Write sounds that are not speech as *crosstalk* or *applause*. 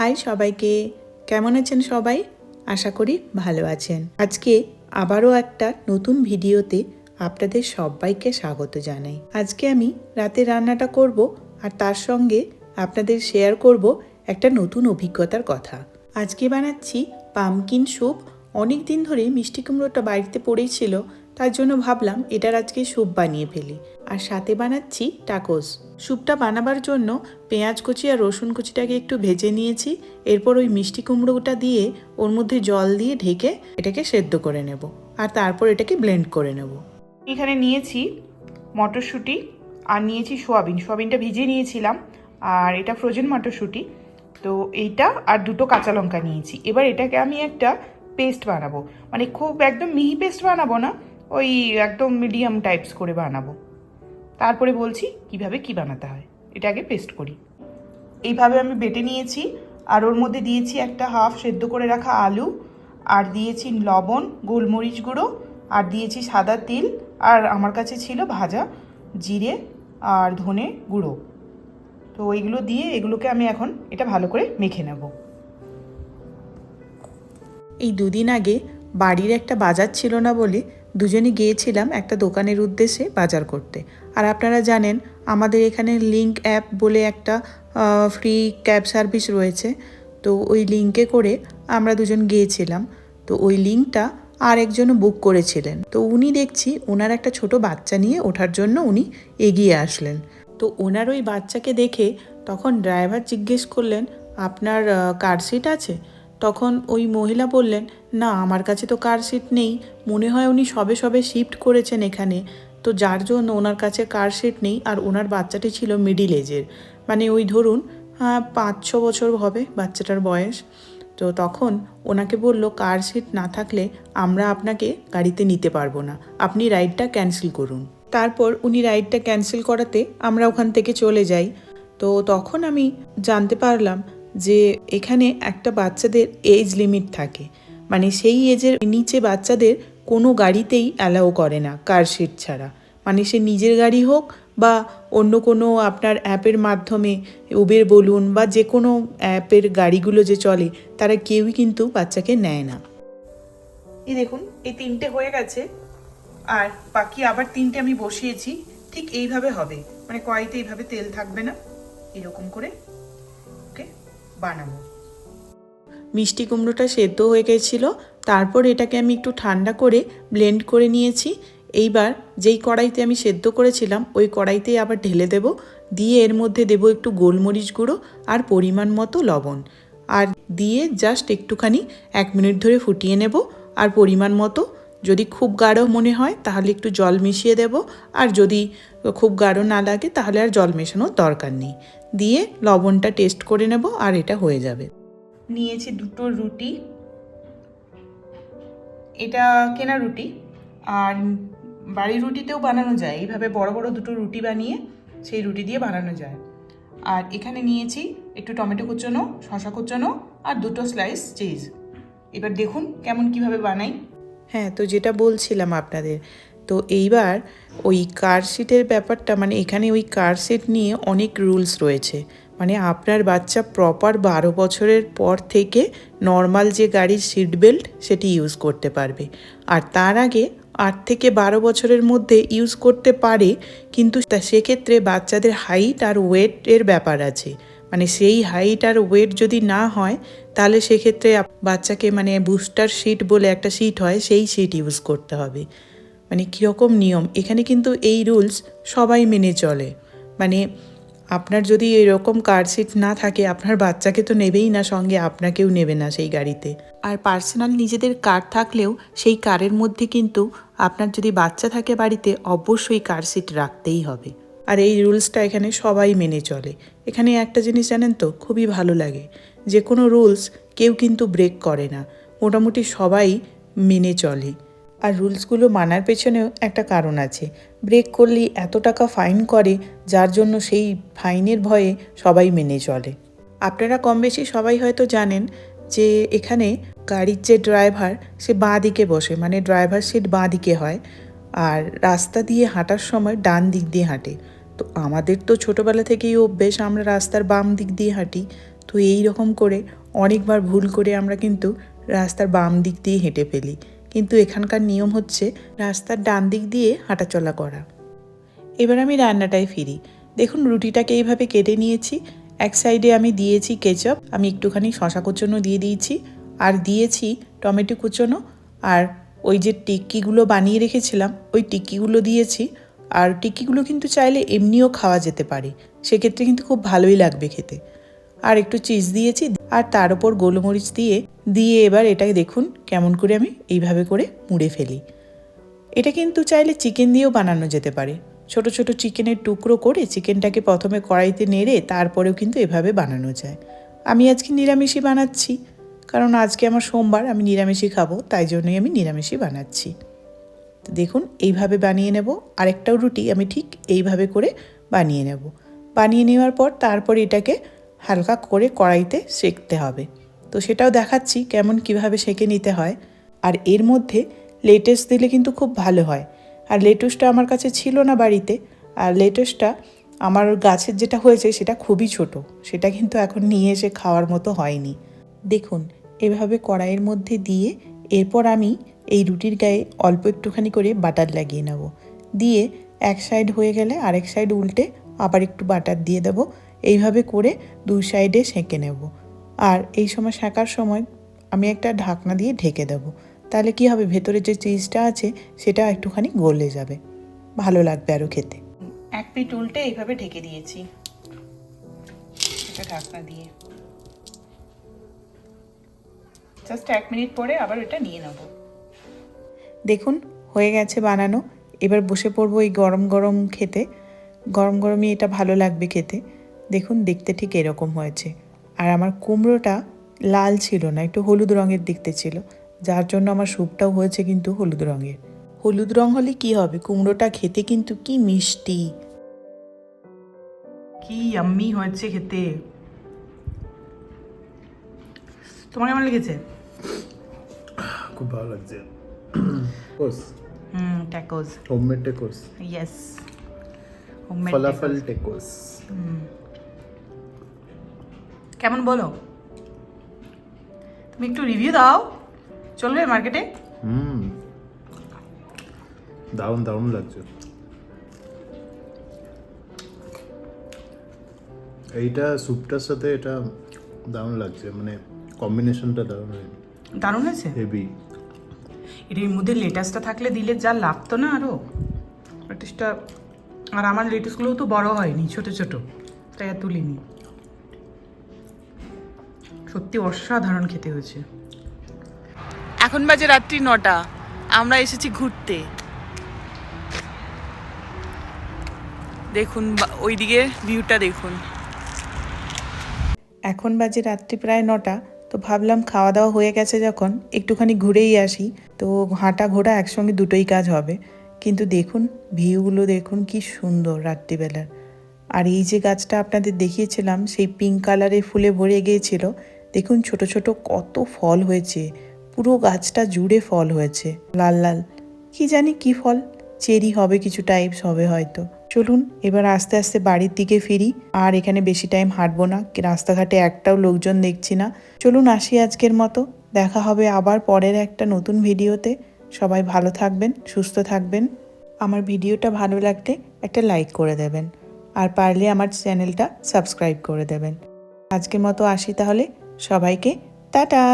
High সবাইকে, কেমন আছেন সবাই? আশা করি ভালো আছেন। আজকে আবারও একটা নতুন ভিডিওতে আপনাদের সবাইকে স্বাগত জানাই। আজকে আমি রাতে রান্নাটা করব আর তার সঙ্গে আপনাদের শেয়ার করব একটা নতুন অভিজ্ঞতার কথা। আজকে বানাচ্ছি পামকিন স্যুপ অনেক দিন ধরে মিষ্টি কুমড়োটা বাড়িতে পড়েছিল, তার জন্য ভাবলাম এটার আজকে স্যুপ বানিয়ে ফেলি। আর সাথে বানাচ্ছি টাকোস স্যুপটা বানাবার জন্য পেঁয়াজ কুচি আর রসুন কুচিটাকে একটু ভেজে নিয়েছি। এরপর ওই মিষ্টি কুমড়োটা দিয়ে ওর মধ্যে জল দিয়ে ঢেকে এটাকে সেদ্ধ করে নেব। আর তারপর এটাকে ব্লেন্ড করে নেব। এখানে নিয়েছি মটরশুঁটি আর নিয়েছি সোয়াবিন। সোয়াবিনটা ভিজিয়ে নিয়েছিলাম আর এটা ফ্রোজেন মটরশুঁটি। তো এইটা আর দুটো কাঁচা লঙ্কা নিয়েছি। এবার এটাকে আমি একটা পেস্ট বানাবো। মানে খুব একদম মিহি পেস্ট বানাবো না, ওই একদম মিডিয়াম টাইপস করে বানাবো। তারপরে বলছি কীভাবে কি বানাতে হয়। এটা আগে পেস্ট করি। এইভাবে আমি বেটে নিয়েছি। আর ওর মধ্যে দিয়েছি একটা হাফ সেদ্ধ করে রাখা আলু। আর দিয়েছি লবণ, গোলমরিচ গুঁড়ো। আর দিয়েছি সাদা তিল। আর আমার কাছে ছিল ভাজা জিরে আর ধনে গুঁড়ো। তো ওইগুলো দিয়ে এগুলোকে আমি এখন এটা ভালো করে মেখে নেব। এই দুদিন আগে বাড়ির একটা বাজার ছিল না বলে দুজনে গিয়েছিলাম একটা দোকানের উদ্দেশ্যে বাজার করতে। আর আপনারা জানেন, আমাদের এখানে লিঙ্ক অ্যাপ বলে একটা ফ্রি ক্যাব সার্ভিস রয়েছে। তো ওই লিঙ্কে করে আমরা দুজন গিয়েছিলাম। তো ওই লিঙ্কটা আর একজনও বুক করেছিলেন। তো উনি দেখছি ওনার একটা ছোট বাচ্চা নিয়ে ওঠার জন্য উনি এগিয়ে আসলেন। তো ওনার ওই বাচ্চাকে দেখে তখন ড্রাইভার জিজ্ঞেস করলেন, আপনার কার সিট আছে? তখন ওই মহিলা বললেন, না, আমার কাছে তো কার সিট নেই। মনে হয় উনি সবে সবে শিফট করেছেন এখানে। তো যার জন্য ওনার কাছে কার সিট নেই আর ওনার বাচ্চাটি ছিল মিডিল এজের মানে ওই ধরুন পাঁচ ছ বছর হবে বাচ্চাটার বয়স। তো তখন ওনাকে বলল কার সিট না থাকলে আমরা আপনাকে গাড়িতে নিতে পারব না। আপনি রাইডটা ক্যান্সেল করুন। তারপর উনি রাইডটা ক্যান্সেল করাতে আমরা ওখান থেকে চলে যাই। তো তখন আমি জানতে পারলাম যে এখানে একটা বাচ্চাদের এজ লিমিট থাকে। মানে সেই এজের নিচে বাচ্চাদের কোনো গাড়িতেই অ্যালাউ করে না কার সিট ছাড়া। মানে সে নিজের গাড়ি হোক বা অন্য কোনো আপনার অ্যাপের মাধ্যমে উবের বলুন বা যে কোনো অ্যাপের গাড়িগুলো যে চলে, তারা কেউই কিন্তু বাচ্চাকে নেয় না। এই দেখুন, এই তিনটে হয়ে গেছে। আর বাকি আবার তিনটে আমি বসিয়েছি। ঠিক এইভাবে হবে। মানে কড়াইতে এইভাবে তেল থাকবে না। এরকম করে। বানাবো। মিষ্টি কুমড়োটা সেদ্ধ হয়ে গেছিল, তারপর এটাকে আমি একটু ঠান্ডা করে ব্লেন্ড করে নিয়েছি। এইবার যেই কড়াইতে আমি সেদ্ধ করেছিলাম, ওই কড়াইতেই আবার ঢেলে দেব। দিয়ে এর মধ্যে দেব একটু গোলমরিচ গুঁড়ো আর পরিমাণ মতো লবণ। আর দিয়ে জাস্ট একটুখানি এক মিনিট ধরে ফুটিয়ে নেব, আর পরিমাণ মতো যদি খুব গাঢ় মনে হয়, তাহলে একটু জল মিশিয়ে দেব। আর যদি খুব গাঢ় না লাগে, তাহলে আর জল মেশানোর দরকার নেই। দিয়ে লবণটা টেস্ট করে নেব আর এটা হয়ে যাবে। নিয়েছি দুটো রুটি। এটা কেনা রুটি। আর বাড়ির রুটিতেও বানানো যায়। এইভাবে বড় বড় দুটো রুটি বানিয়ে সেই রুটি দিয়ে বানানো যায়। আর এখানে নিয়েছি একটু টমেটো কুচানো শশা কুচানো আর দুটো স্লাইস চিজ এবার দেখুন কেমন কীভাবে বানাই। হ্যাঁ তো যেটা বলছিলাম আপনাদের, তো এইবার ওই কার সিটের ব্যাপারটা মানে এখানে ওই কার সিট নিয়ে অনেক রুলস রয়েছে। মানে আপনার বাচ্চা প্রপার বারো বছরের পর থেকে নর্মাল যে গাড়ির সিট বেল্ট সেটি ইউজ করতে পারবে। আর তার আগে আট থেকে বারো বছরের মধ্যে ইউজ করতে পারে, কিন্তু সেক্ষেত্রে বাচ্চাদের হাইট আর ওয়েটের ব্যাপার আছে। মানে সেই হাইট আর ওয়েট যদি না হয়, তাহলে সেক্ষেত্রে বাচ্চাকে মানে বুস্টার সিট বলে একটা সিট হয়, সেই সিট ইউজ করতে হবে। মানে কীরকম নিয়ম? এখানে কিন্তু এই রুলস সবাই মেনে চলে। মানে আপনার যদি এরকম কার সিট না থাকে, আপনার বাচ্চাকে তো নেবেই না, সঙ্গে আপনাকেও নেবে না সেই গাড়িতে। আর পার্সোনাল নিজেদের কার থাকলেও সেই কারের মধ্যে কিন্তু আপনার যদি বাচ্চা থাকে বাড়িতে, অবশ্যই কার সিট রাখতেই হবে। আর এই রুলসটা এখানে সবাই মেনে চলে। এখানে একটা জিনিস জানেন তো, খুবই ভালো লাগে। যে কোনো রুলস কেউ কিন্তু ব্রেক করে না। মোটামুটি সবাই মেনে চলে। আর রুলসগুলো মানার পেছনেও একটা কারণ আছে। ব্রেক করলেই এত টাকা ফাইন করে, যার জন্য সেই ফাইনের ভয়ে সবাই মেনে চলে। আপনারা কম বেশি সবাই হয়তো জানেন যে এখানে গাড়ির যে ড্রাইভার, সে বাঁ দিকে বসে মানে ড্রাইভার সিট বাঁ দিকে হয়। আর রাস্তা দিয়ে হাঁটার সময় ডান দিক দিয়ে হাঁটে। তো আমাদের তো ছোটোবেলা থেকেই অভ্যেস আমরা রাস্তার বাম দিক দিয়ে হাঁটি। তো এই রকম করে অনেকবার ভুল করে আমরা কিন্তু রাস্তার বাম দিক দিয়ে হেঁটে ফেলি। কিন্তু এখানকার নিয়ম হচ্ছে রাস্তার ডান দিক দিয়ে হাঁটাচলা করা। এবার আমি রান্নাটায় ফিরি। দেখুন, রুটিটাকে এইভাবে কেটে নিয়েছি। এক সাইডে আমি দিয়েছি কেচাপ, আমি একটুখানি শশা কুচনো দিয়ে দিয়েছি। আর দিয়েছি টমেটো কুচনো। আর ওই যে টিক্কিগুলো বানিয়ে রেখেছিলাম, ওই টিক্কিগুলো দিয়েছি। আর টিকিগুলো কিন্তু চাইলে এমনিও খাওয়া যেতে পারে। সেক্ষেত্রে কিন্তু খুব ভালোই লাগবে খেতে। আর একটু চিজ দিয়েছি আর তার উপর গোলমরিচ দিয়ে দিয়ে এবার এটাকে দেখুন কেমন করে আমি এইভাবে করে মুড়ে ফেলি। এটা কিন্তু চাইলে চিকেন দিয়েও বানানো যেতে পারে। ছোট ছোট চিকেনের টুকরো করে চিকেনটাকে প্রথমে কড়াইতে নেড়ে তারপরেও কিন্তু এভাবে বানানো যায়। আমি আজকে নিরামিষই বানাচ্ছি। কারণ আজকে আমার সোমবার, আমি নিরামিষই খাব, তাই জন্যই আমি নিরামিষই বানাচ্ছি। তো দেখুন, এইভাবে বানিয়ে নেব। আরেকটাও রুটি আমি ঠিক এইভাবে করে বানিয়ে নেব। বানিয়ে নেওয়ার পর তারপর এটাকে হালকা করে কড়াইতে সেঁকতে হবে। তো সেটাও দেখাচ্ছি কেমন কীভাবে সেঁকে নিতে হয়। আর এর মধ্যে লেটেস্ট দিলে কিন্তু খুব ভালো হয়। আর লেটুসটা আমার কাছে ছিল না বাড়িতে। আর লেটুসটা আমার গাছের যেটা হয়েছে সেটা খুবই ছোট। সেটা কিন্তু এখন নিয়ে এসে খাওয়ার মতো হয়নি। দেখুন, এভাবে কড়াইয়ের মধ্যে দিয়ে এরপর আমি এই রুটির গায়ে অল্প একটুখানি করে বাটার লাগিয়ে নেব। দিয়ে এক সাইড হয়ে গেলে আরেক সাইড উল্টে আবার একটু বাটার দিয়ে দেব। এইভাবে করে দুই সাইডে সেঁকে নেব। আর এই সময় সেঁকার সময় আমি একটা ঢাকনা দিয়ে ঢেকে দেব। তাহলে কি হবে? ভেতরে যে চিজটা আছে সেটা একটুখানি গলে যাবে। ভালো লাগবে আরও খেতে। এক পিঠ উল্টে এইভাবে ঢেকে দিয়েছি। এটা ঢাকনা দিয়ে। জাস্ট এক মিনিট পরে আবার এটা নিয়ে নেব। দেখুন হয়ে গেছে বানানো। এবার বসে পড়ব এই গরম গরম খেতে। গরম গরমই এটা ভালো লাগবে খেতে। দেখুন দেখতে ঠিক এরকম হয়েছে। আর আমার কুমড়োটা লাল ছিল না একটু হলুদ রঙের দেখতে ছিল। যার জন্য আমার স্যুপটাও হয়েছে কিন্তু হলুদ রঙের। হলুদ রং হলে কি হবে? কুমড়োটা খেতে কিন্তু কি মিষ্টি! কি আম্মি হয়েছে খেতে! তোমার কেমন লেগেছে? *sighs* খুব ভালো লাগছে। *clears throat* Tacos hmm tacos homemade tacos yes ফলাফল টেকোস কেমন বলো? তুমি একটু রিভিউ দাও। চলবে মার্কেটে হুম। দারুণ দারুণ লাগছে। এইটা স্যুপটার সাথে এটা দারুণ লাগছে মানে কম্বিনেশনটা দারুণ দারুণ হয়েছে? হেভি এর মধ্যে লেটাসটা থাকলে দিলে যা লাগতো না আরও লেটাসটা আর আমার লেটাসগুলোও তো বড় হয়নি ছোট ছোট। তাই আর তুলিনি। সত্যি অসাধারণ খেতে হয়েছে। এখন বাজে রাত্রি নটা। আমরা এসেছি ঘুরতে। দেখুন ওইদিকে ভিউটা দেখুন। এখন বাজে রাত্রি প্রায় নটা। তো ভাবলাম খাওয়া দাওয়া হয়ে গেছে যখন, একটুখানি ঘুরেই আসি। তো হাঁটা ঘোরা একসঙ্গে দুটোই কাজ হবে। কিন্তু দেখুন, ভিউগুলো দেখুন কি সুন্দর রাত্রিবেলার। আর এই যে গাছটা আপনাদের দেখিয়েছিলাম, সেই পিঙ্ক কালারের ফুলে ভরে গিয়েছিল, দেখুন ছোট ছোট কত ফল হয়েছে। পুরো গাছটা জুড়ে ফল হয়েছে। লাল লাল। কি জানি কি ফল? চেরি হবে কিছু টাইপস হবে হয়তো। চলুন, এবার আস্তে আস্তে বাড়ির দিকে ফিরি। আর এখানে বেশি টাইম হাঁটবো না। রাস্তাঘাটে একটাও লোকজন দেখছি না। চলুন আসি আজকের মতো। দেখা হবে আবার পরের একটা নতুন ভিডিওতে। সবাই ভালো থাকবেন, সুস্থ থাকবেন। আমার ভিডিওটা ভালো লাগলে একটা লাইক করে দেবেন। আর পারলে আমার চ্যানেলটা সাবস্ক্রাইব করে দেবেন। আজকের মতো আসি তাহলে। সবাইকে টাটা!